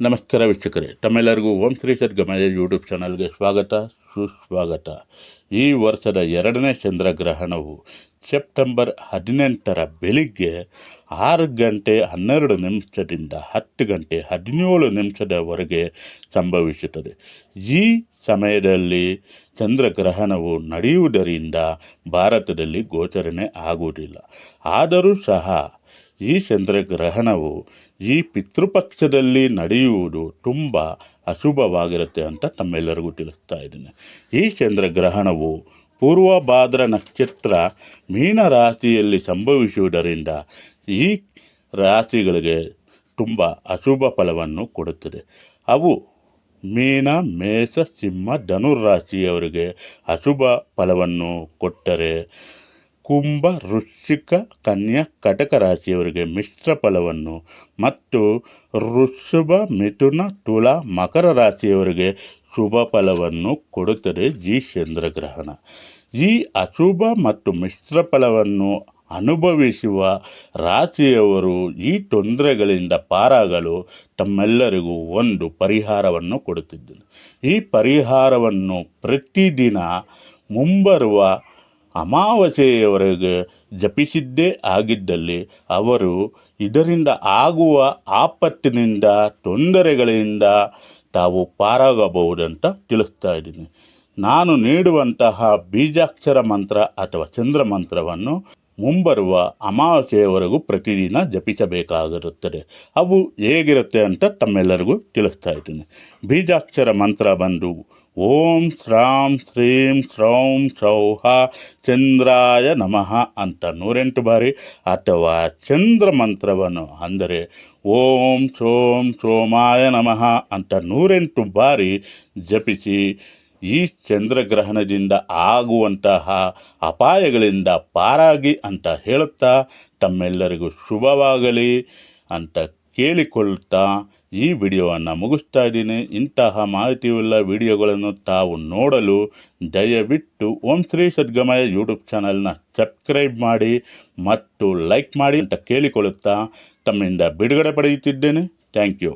ನಮಸ್ಕಾರ ವೀಕ್ಷಕರೇ, ತಮ್ಮೆಲ್ಲರಿಗೂ ಓಂ ಶ್ರೀ ಸದ್ಗಮಯ ಯೂಟ್ಯೂಬ್ ಚಾನಲ್ಗೆ ಸ್ವಾಗತ, ಸುಸ್ವಾಗತ. ಈ ವರ್ಷದ ಎರಡನೇ ಚಂದ್ರಗ್ರಹಣವು ಸೆಪ್ಟೆಂಬರ್ ಹದಿನೆಂಟರ ಬೆಳಿಗ್ಗೆ ಆರು ಗಂಟೆ ಹನ್ನೆರಡು ನಿಮಿಷದಿಂದ ಹತ್ತು ಗಂಟೆ ಹದಿನೇಳು ನಿಮಿಷದವರೆಗೆ ಸಂಭವಿಸುತ್ತದೆ. ಈ ಸಮಯದಲ್ಲಿ ಚಂದ್ರಗ್ರಹಣವು ನಡೆಯುವುದರಿಂದ ಭಾರತದಲ್ಲಿ ಗೋಚರಣೆ ಆಗುವುದಿಲ್ಲ. ಆದರೂ ಸಹ ಈ ಚಂದ್ರಗ್ರಹಣವು ಈ ಪಿತೃಪಕ್ಷದಲ್ಲಿ ನಡೆಯುವುದು ತುಂಬ ಅಶುಭವಾಗಿರುತ್ತೆ ಅಂತ ತಮ್ಮೆಲ್ಲರಿಗೂ ತಿಳಿಸ್ತಾ ಇದ್ದೀನಿ. ಈ ಚಂದ್ರಗ್ರಹಣವು ಪೂರ್ವಭಾದ್ರ ನಕ್ಷತ್ರ ಮೀನ ರಾಶಿಯಲ್ಲಿ ಸಂಭವಿಸುವುದರಿಂದ ಈ ರಾಶಿಗಳಿಗೆ ತುಂಬ ಅಶುಭ ಫಲವನ್ನು ಕೊಡುತ್ತದೆ. ಅವು ಮೀನ, ಮೇಷ, ಸಿಂಹ ಧನುರಾಶಿಯವರಿಗೆ ಅಶುಭ ಫಲವನ್ನು ಕೊಟ್ಟರೆ ಕುಂಭ, ವೃಶ್ಚಿಕ, ಕನ್ಯಾ, ಕಟಕ ರಾಶಿಯವರಿಗೆ ಮಿಶ್ರ ಫಲವನ್ನು ಮತ್ತು ವೃಷಭ, ಮಿಥುನ, ತುಲ, ಮಕರ ರಾಶಿಯವರಿಗೆ ಶುಭ ಫಲವನ್ನು ಕೊಡುತ್ತದೆ ಜಿ ಚಂದ್ರಗ್ರಹಣ ಈ ಅಶುಭ ಮತ್ತು ಮಿಶ್ರ ಫಲವನ್ನು ಅನುಭವಿಸುವ ರಾಶಿಯವರು ಈ ತೊಂದರೆಗಳಿಂದ ಪಾರಾಗಲು ತಮ್ಮೆಲ್ಲರಿಗೂ ಒಂದು ಪರಿಹಾರವನ್ನು ಕೊಡುತ್ತಿದ್ದೇನೆ ಈ ಪರಿಹಾರವನ್ನು ಪ್ರತಿದಿನ ಮುಂಬರುವ ಅಮಾವಾಸ್ಯೆಯವರೆಗೆ ಜಪಿಸಿದ್ದೇ ಆಗಿದ್ದಲ್ಲಿ ಅವರು ಇದರಿಂದ ಆಗುವ ಆಪತ್ತಿನಿಂದ, ತೊಂದರೆಗಳಿಂದ ತಾವು ಪಾರಾಗಬಹುದಂತ ತಿಳಿಸ್ತಾ ಇದ್ದೀನಿ. ನಾನು ನೀಡುವಂತಹ ಬೀಜಾಕ್ಷರ ಮಂತ್ರ ಅಥವಾ ಚಂದ್ರ ಮಂತ್ರವನ್ನು ಮುಂಬರುವ ಅಮಾವಾಸ್ಯೆಯವರೆಗೂ ಪ್ರತಿದಿನ ಜಪಿಸಬೇಕಾಗಿರುತ್ತದೆ. ಅವು ಹೇಗಿರುತ್ತೆ ಅಂತ ತಮ್ಮೆಲ್ಲರಿಗೂ ತಿಳಿಸ್ತಾ ಇದ್ದೀನಿ. ಬೀಜಾಕ್ಷರ ಮಂತ್ರ ಬಂದು ಓಂ ಶ್ರಾಂ ಶ್ರೀಂ ಶ್ರೌಂ ಸೌಹ ಚಂದ್ರಾಯ ನಮಃ ಅಂತ ನೂರೆಂಟು ಬಾರಿ ಅಥವಾ ಚಂದ್ರ ಮಂತ್ರವನ್ನು ಅಂದರೆ ಓಂ ಸೋಂ ಸೋಮಾಯ ನಮಃ ಅಂತ ನೂರೆಂಟು ಬಾರಿ ಜಪಿಸಿ ಈ ಚಂದ್ರಗ್ರಹಣದಿಂದ ಆಗುವಂತಹ ಅಪಾಯಗಳಿಂದ ಪಾರಾಗಿ ಅಂತ ಹೇಳುತ್ತಾ ತಮ್ಮೆಲ್ಲರಿಗೂ ಶುಭವಾಗಲಿ ಅಂತ ಕೇಳಿಕೊಳ್ಳುತ್ತಾ ಈ ವಿಡಿಯೋವನ್ನು ಮುಗಿಸ್ತಾ ಇದ್ದೀನಿ. ಇಂತಹ ಮಾಹಿತಿಯುಳ್ಳ ವಿಡಿಯೋಗಳನ್ನು ತಾವು ನೋಡಲು ದಯವಿಟ್ಟು ಓಂ ಶ್ರೀ ಸದ್ಗಮಯ ಯೂಟ್ಯೂಬ್ ಚಾನಲ್ನ ಸಬ್ಸ್ಕ್ರೈಬ್ ಮಾಡಿ ಮತ್ತು ಲೈಕ್ ಮಾಡಿ ಅಂತ ಕೇಳಿಕೊಳ್ಳುತ್ತಾ ತಮ್ಮಿಂದ ಬಿಡುಗಡೆ ಪಡೆಯುತ್ತಿದ್ದೇನೆ. Thank you.